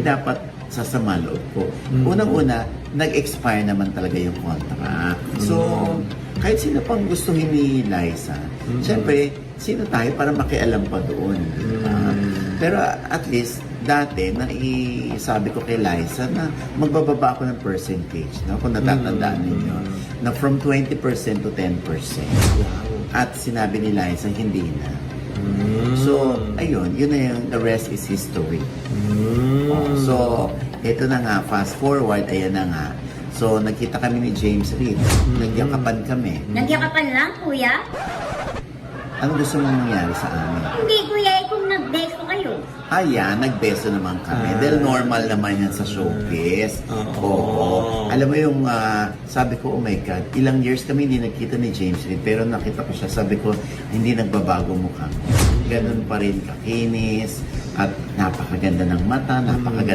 dapat sasama loob ko. Unang-una, nag-expire naman talaga yung contract. So, kahit sino pang gustuhin ni Liza, syempre, sino tayo para makialam pa doon. ba? Pero at least, dati, naisabi ko kay Liza na magbababa ako ng percentage, no? kung natatandaan ninyo, na from 20% to 10%. At sinabi ni Liza, hindi na. So, ayun, yun na yung, the rest is history. Oh, so, ito na nga, fast forward, ayan na nga. So, nagkita kami ni James Reid. Nagyakapan kami. Nagyakapan lang, kuya? Ano gusto mong mangyari sa amin? Hindi, kuya, eh, kung nag-beso kayo. Ayan, nagbeso naman kami. Ah. Dahil normal naman yan sa showbiz. Oo. Oo. Alam mo yung, ah, sabi ko, oh my God, ilang years kami hindi nagkita ni James Reid. Pero nakita ko siya, sabi ko, hindi nagbabago mukha. Ganun pa rin kakinis. At napakaganda ng mata, napakaganda